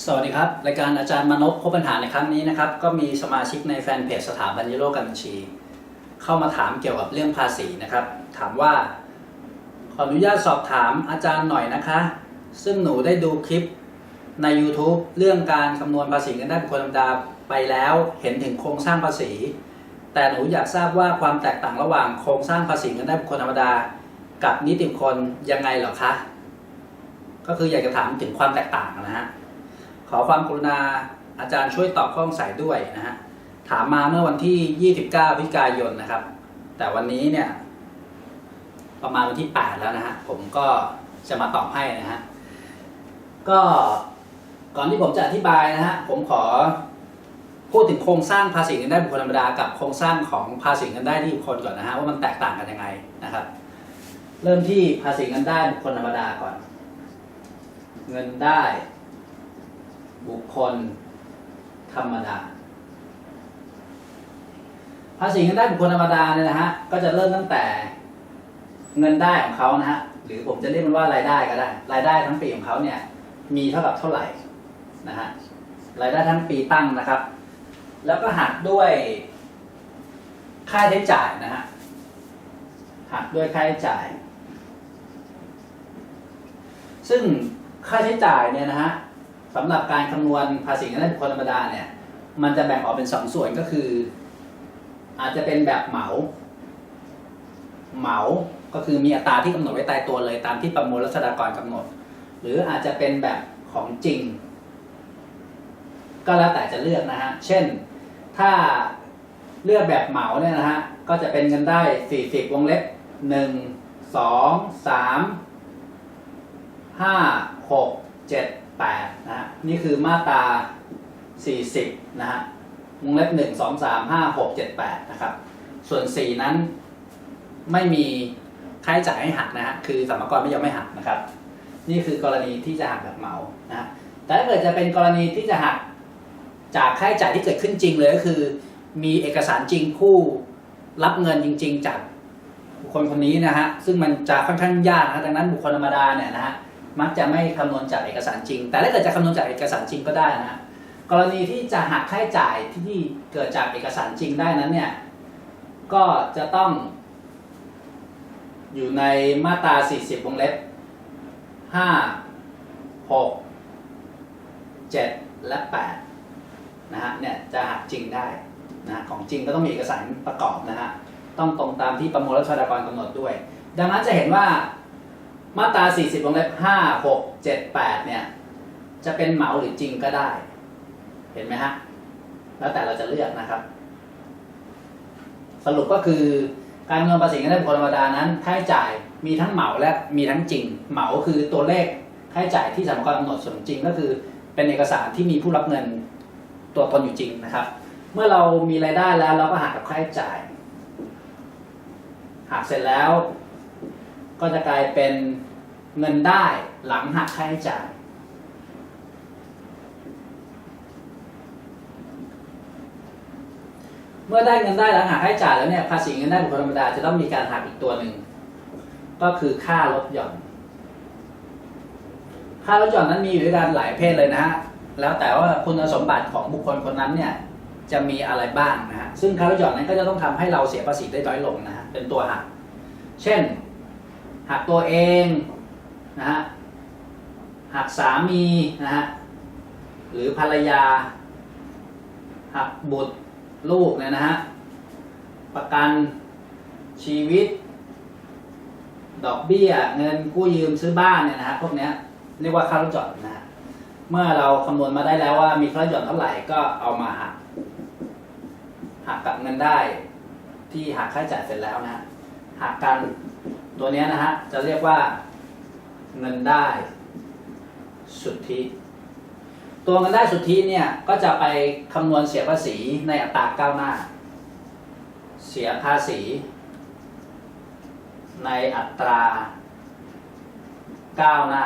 สวัสดีครับ รายการอาจารย์มนพพบปัญหาในครั้งนี้นะครับ ก็มีสมาชิกในแฟนเพจสถาบันยุโรการบัญชี เข้ามาถามเกี่ยวกับเรื่องภาษีนะครับ ถามว่า ขออนุญาตสอบถามอาจารย์หน่อยนะคะ ซึ่งหนูได้ดูคลิปใน YouTube เรื่องการคำนวณภาษีเงินได้บุคคลธรรมดาไปแล้วเห็นถึงโครงสร้างภาษี แต่หนูอยากทราบว่าความแตกต่างระหว่างโครงสร้างภาษีเงินได้บุคคลธรรมดา กับนิติบุคคลยังไงเหรอคะก็คืออยากจะถามถึงความแตกต่างนะฮะ ขอความกรุณาอาจารย์ช่วยตอบข้อสงสัยด้วยนะฮะถามมาเมื่อวันที่ 29พฤศจิกายนนะครับ แต่วันนี้เนี่ยประมาณวันที่ 8 แล้วนะฮะผมก็จะมาตอบให้นะฮะก็ก่อนที่ผมจะอธิบายนะฮะผมขอพูดถึงโครงสร้างภาษีเงินได้บุคคลธรรมดากับโครงสร้างของภาษีเงินได้ที่บุคคลก่อนนะฮะว่ามันแตกต่างกันยังไงนะครับ เริ่มที่ภาษีเงินได้บุคคลธรรมดาก่อน เงินได้ บุคคล ธรรมดา ภาษีเงินได้บุคคลธรรมดาเนี่ยนะฮะ ก็จะเริ่มตั้งแต่เงินได้ของเขานะฮะ หรือผมจะเรียกมันว่ารายได้ก็ได้ รายได้ทั้งปีของเขาเนี่ย มีเท่ากับเท่าไหร่นะฮะ รายได้ทั้งปีตั้งนะครับ แล้วก็หักด้วยค่าใช้จ่ายนะฮะ หักด้วยค่าใช้จ่าย ซึ่งค่าใช้จ่ายเนี่ยนะฮะ สำหรับการคำนวณภาษีเงินได้บุคคลธรรมดาเนี่ย มันจะแบ่งออกเป็นสองส่วนก็คือ อาจจะเป็นแบบเหมา เหมาก็คือมีอัตราที่กำหนดไว้ตายตัวเลยตามที่ประมวลรัษฎากรกำหนด หรืออาจจะเป็นแบบของจริง ก็แล้วแต่จะเลือกนะฮะ เช่นถ้าเลือกแบบเหมาเนี่ยนะฮะ ก็จะเป็นเงินได้ 40 วงเล็บ 1 2 3 5 6 7 8นะฮะนี่คือมาตรา 40 นะฮะวงเล็บ 1 2 3 5 6 7 8 นะครับ ส่วน 4 นั้นไม่มีค่าใช้จ่ายให้หักนะฮะ คือสมรกรไม่ยอมไม่หักนะครับ นี่คือกรณีที่จะหักแบบเหมานะฮะ แต่ถ้าเกิดจะเป็นกรณีที่จะหักจากค่าใช้จ่ายที่เกิดขึ้นจริงเลยก็คือ มีเอกสารจริงผู้รับเงินจริง ๆ จากบุคคลคนนี้นะฮะ ซึ่งมันจะค่อนข้างยากนะดังนั้นบุคคลธรรมดาเนี่ยนะฮะ มักจะไม่คำนวณจากเอกสารจริง แต่ถ้าเกิดจะคำนวณจากเอกสารจริงก็ได้นะฮะกรณีที่จะหักค่าใช้จ่ายที่เกิดจากเอกสารจริงได้นั้นเนี่ย ก็จะต้อง อยู่ในมาตรา 40 วงเล็บ 5 6 7 และ 8 นะฮะ เนี่ยจะหักจริงได้นะของจริงก็ต้องมีเอกสารประกอบนะฮะ ต้องตรงตามที่ประมวลรัษฎากรกำหนดด้วย ดังนั้นจะเห็นว่า มาตรา 40วงเล็บ5 6 7 8 เนี่ย จะเป็นเหมาหรือจริงก็ได้ เห็นไหมฮะ แล้วแต่เราจะเลือกนะครับ สรุปก็คือการคำนภาษีเงินได้บุคคลธรรมดานั้นค่าใช้จ่ายมีทั้งเหมาและมีทั้งจริง เหมาคือตัวเลขค่าใช้จ่ายที่สรรพากรกำหนดส่วนจริงก็คือ เป็นเอกสารที่มีผู้รับเงินตัวตนอยู่จริงนะครับ เมื่อเรามีรายได้แล้วเราก็หักกับค่าใช้จ่ายหักเสร็จแล้ว ก็จะกลายเป็นเงินได้หลังหักค่าใช้จ่าย เมื่อได้เงินได้หลังหักค่าใช้จ่ายแล้วเนี่ยภาษีเงินได้บุคคลธรรมดาจะต้องมีการหักอีกตัวหนึ่ง ก็คือค่าลดหย่อน ค่าลดหย่อนนั้นมีอยู่ด้วยกันหลายเพศเลยนะฮะแล้วแต่ว่าคุณสมบัติของบุคคลคนนั้นเนี่ยจะมีอะไรบ้างนะฮะซึ่งค่าลดหย่อนนั้นก็จะต้องทำให้เราเสียภาษีได้น้อยลงนะฮะเป็นตัวหัก เช่น หักตัวเองนะฮะหักสามีนะฮะหรือภรรยา หักบุตรลูกเนี่ยนะฮะประกันชีวิต ดอกเบี้ย เงินกู้ยืมซื้อบ้านเนี่ยนะฮะพวกเนี้ยเรียกว่าค่าลดหย่อนนะฮะเมื่อเราคำนวณมาได้แล้วว่ามีค่าลดหย่อนเท่าไหร่ก็เอามาหักหักกับเงินได้ที่หักค่าใช้จ่ายเสร็จแล้วนะฮะหักกัน ตัวนี้นะฮะจะเรียกว่าเงินได้สุทธิ ตัวเงินได้สุทธิเนี่ยก็จะไปคำนวณเสียภาษีในอัตราก้าวหน้า เสียภาษี ในอัตราก้าวหน้า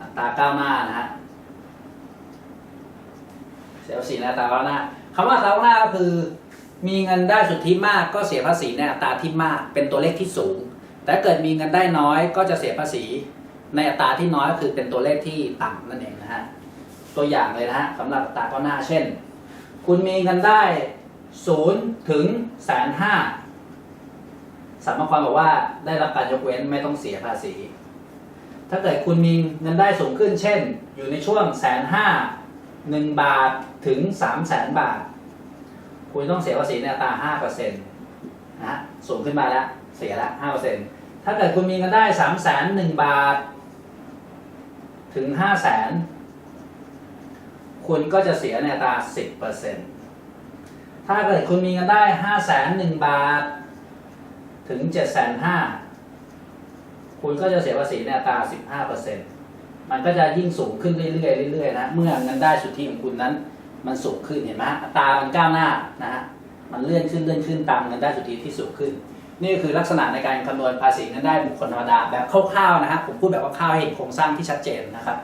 อัตราก้าวหน้านะฮะเสียภาษีในอัตราก้าวหน้าคำว่าอัตราก้าวหน้าก็คือ มีเงินได้สุทธิมากก็เสียภาษีในอัตราที่มาก เป็นตัวเลขที่สูง แต่เกิดมีเงินได้น้อยก็จะเสียภาษี ในอัตราที่น้อยก็คือเป็นตัวเลขที่ต่ำนั่นเองนะฮะตัวอย่างเลยนะฮะสำหรับอัตราก้าวหน้าเช่น คุณมีเงินได้ศูนย์ถึงแสนห้าสามารบอกว่าได้รับการยกเว้นไม่ต้องเสียภาษี ถ้าเกิดคุณมีเงินได้สูงขึ้น เช่น อยู่ในช่วงแสนห้าหนึ่งบาทถึงสามแสนบาท คุณต้องเสียภาษีในอัตราห้าเปอร์เซ็นต์นะฮะสูงขึ้นมาแล้ว เสียละห้าเปอร์เซ็นต์ถ้าเกิดคุณมีเงินได้สามแสนหนึ่งบาท ถึงห้าแสนคุณก็จะเสียในอัตราสิบเปอร์เซ็นต์ถ้าเกิดคุณมีเงินได้ห้าแสนหนึ่งบาท ถึงเจ็ดแสนห้าคุณก็จะเสียภาษีในอัตราสิบห้าเปอร์เซ็นต์มันก็จะยิ่งสูงขึ้นเรื่อยๆเรื่อยๆนะ เมื่อเงินได้สุทธิของคุณนั้น มันสูงขึ้นเห็นไหมอัตรามันก้าวหน้านะฮะมันเลื่อนขึ้นเลื่อนขึ้นตามเงินได้สุทธิที่สูงขึ้น นี่คือลักษณะในการคำนวณภาษีเงินได้บุคคลธรรมดาแบบคร่าวๆนะฮะผมพูดแบบคร่าวๆให้เห็นโครงสร้างที่ชัดเจนนะครับ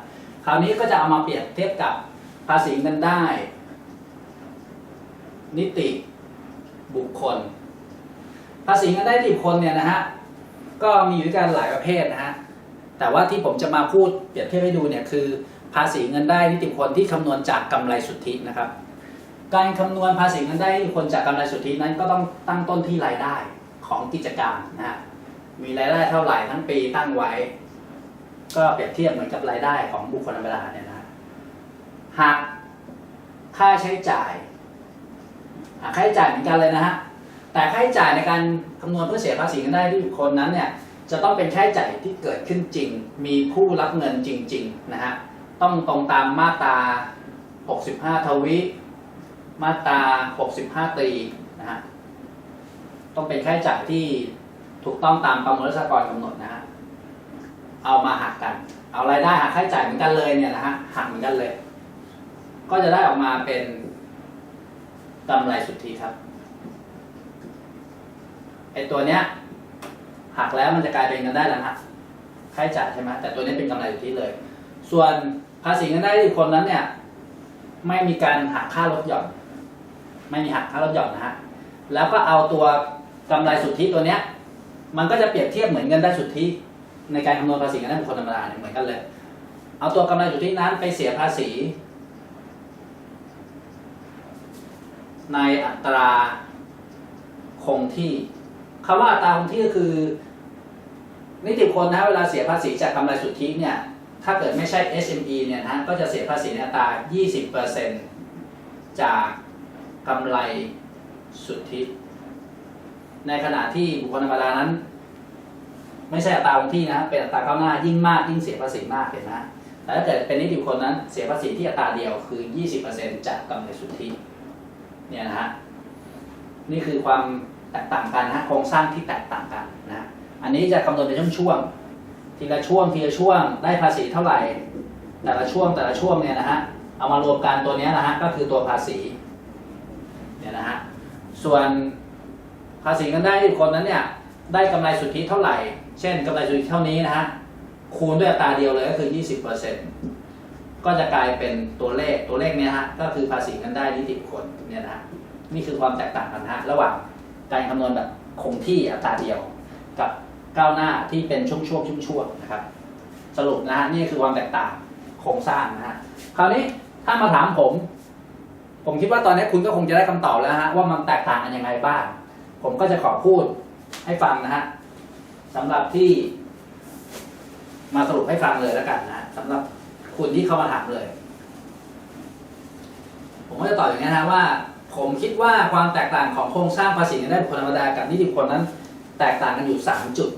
คราวนี้ก็จะเอามาเปรียบเทียบกับภาษีเงินได้ นิติบุคคล ภาษีเงินได้นิติบุคคลเนี่ยนะฮะก็มีอยู่ด้วยกันหลายประเภทนะฮะแต่ว่าที่ผมจะมาพูดเปรียบเทียบให้ดูเนี่ยคือ ภาษีเงินได้นิติบุคคลที่คำนวณจากกำไรสุทธินะครับ การคำนวณภาษีเงินได้นิติบุคคลจากกำไรสุทธินั้นก็ต้องตั้งต้นที่รายได้ของกิจการนะฮะมีรายได้เท่าไหร่ทั้งปีตั้งไว้ ก็เปรียบเทียบเหมือนกับรายได้ของบุคคลธรรมดาเนี่ยนะหักค่าใช้จ่ายค่าใช้จ่ายเหมือนกันเลยนะฮะแต่ค่าใช้จ่ายในการคำนวณเพื่อเสียภาษีเงินได้ที่บุคคลนั้นเนี่ยจะต้องเป็นค่าใช้จ่ายที่เกิดขึ้นจริง มีผู้รับเงินจริง ๆ นะฮะ ต้องตรงตามมาตรา 65 ทวิ มาตรา 65ตรีนะฮะต้องเป็นค่าใช้จ่ายที่ถูกต้องตามประมวลรัษกรกำหนดนะฮะเอามาหักกัน เอารายได้หักค่าใช้จ่ายเหมือนกันเลยเนี่ยนะฮะหักเหมือนกันเลย ก็จะได้ออกมาเป็นกำไรสุทธิครับไอตัวเนี้ยหักแล้วมันจะกลายเป็นเงินได้แล้วฮะค่าใช้จ่ายใช่ไหมแต่ตัวนี้เป็นกำไรสุทธิเลย ส่วน ภาษีเงินได้ที่คนนั้นเนี่ย ไม่มีการหักค่าลดหย่อน ไม่มีหักค่าลดหย่อนนะฮะแล้วก็เอาตัวกำไรสุทธิตัวเนี้ย มันก็จะเปรียบเทียบเหมือนเงินได้สุทธิ ในการคำนวณภาษีเงินได้บุคคลธรรมดาเนี่ยเหมือนกันเลย เอาตัวกำไรสุทธินั้นไปเสียภาษี ในอัตราคงที่คำว่าอัตราคงที่ก็คือนิติบุคคลนะเวลาเสียภาษีจากกำไรสุทธิเนี่ย ถ้าเกิดไม่ใช่ SME เนี่ยนะก็จะเสียภาษีอัตรา 20%จากกำไรสุทธิ ในขณะที่บุคคลธรรมดานั้น ไม่ใช่อัตราคงที่นะ เป็นอัตราก้าวหน้ายิ่งมากยิ่งเสียภาษีมากเห็นไหมแต่ถ้าเกิดเป็นนิติบุคคลนั้น เสียภาษีที่อัตราเดียวคือ 20%จากกำไรสุทธิ เนี่ยนะฮะ นี่คือความแตกต่างกันนะโครงสร้างที่แตกต่างกันนะฮะอันนี้จะคำนวณเป็นช่วงๆ ทีละช่วงทีละช่วงได้ภาษีเท่าไหร่ แต่ละช่วงแต่ละช่วงเนี่ยนะฮะเอามารวมกันตัวนี้นะฮะก็คือตัวภาษีเนี่ยนะฮะส่วนภาษีเงินได้คนนั้นเนี่ยได้กำไรสุทธิเท่าไหร่ เช่นกำไรสุทธิเท่านี้นะฮะคูณด้วยอัตราเดียวเลยก็คือ 20%ก็จะกลายเป็นตัวเลขตัวเลขเนี้ยฮะก็คือภาษีเงินได้นิติบุคคลเนี่ยนะฮะนี่คือความแตกต่างกันนะฮะระหว่างการคำนวณแบบคงที่อัตราเดียวกับ ก้าวหน้าที่เป็นช่วงช่วงช่วงช่วงๆนะครับ สรุปนะฮะนี่คือความแตกต่างโครงสร้างนะฮะคราวนี้ถ้ามาถามผม ผมคิดว่าตอนนี้คุณก็คงจะได้คำตอบแล้วฮะว่ามันแตกต่างกันยังไงบ้าง ผมก็จะขอพูดให้ฟังนะฮะสำหรับที่ มาสรุปให้ฟังเลยแล้วกันนะสำหรับคุณที่เข้ามาถามเลย ผมก็จะตอบอย่างนี้นะว่า ผมคิดว่าความแตกต่างของโครงสร้างภาษีเงินได้บุคคลธรรมดากับนิติบุคคลนั้น แตกต่างกันอยู่ 3 จุด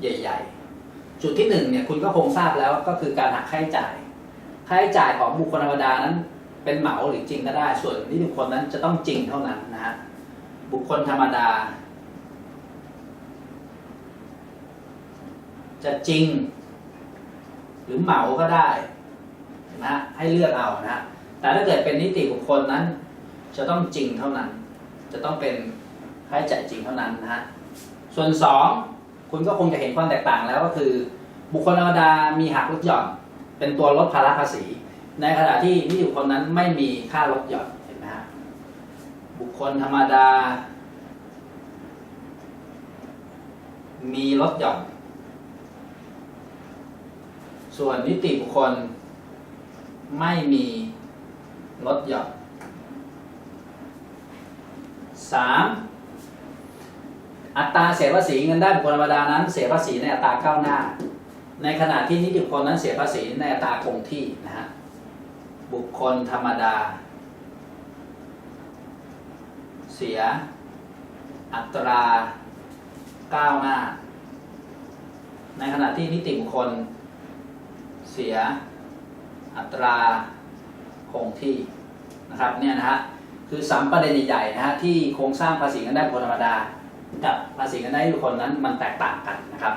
ใหญ่ ๆ จุดที่หนึ่งเนี่ยคุณก็คงทราบแล้วก็คือการหักค่าใช้จ่าย ค่าใช้จ่ายของบุคคลธรรมดานั้น เป็นเหมาหรือจริงก็ได้ ส่วนนิติบุคคลนั้นจะต้องจริงเท่านั้นนะฮะบุคคลธรรมดา จะจริง หรือเหมาก็ได้นะฮะให้เลือกเอานะฮะแต่ถ้าเกิดเป็นนิติบุคคลนั้น จะต้องจริงเท่านั้น จะต้องเป็นค่าใช้จ่ายจริงเท่านั้นนะฮะ ส่วนสองคุณก็คงจะเห็นความแตกต่างแล้วก็คือ บุคคลธรรมดามีหักลดหย่อน เป็นตัวลดภาระภาษี ในขณะที่นิติบุคคลนั้นไม่มีค่าลดหย่อนเห็นไหมฮะบุคคลธรรมดา มีลดหย่อน ส่วนนิติบุคคล ไม่มีลดหย่อนสาม อัตราเสียภาษีเงินได้บุคคลธรรมดานั้น เสียภาษีในอัตราก้าวหน้า ในขณะที่นิติบุคคลนั้นเสียภาษีในอัตราคงที่นะฮะบุคคลธรรมดา เสีย อัตราก้าวหน้า ในขณะที่นิติบุคคล เสียอัตราคงที่นะครับเนี่ยนะฮะคือสามประเด็นใหญ่ๆนะฮะที่โครงสร้างภาษีเงินได้บุคคลธรรมดา กับภาษีเงินได้บุคคลนั้นมันแตกต่างกันนะครับ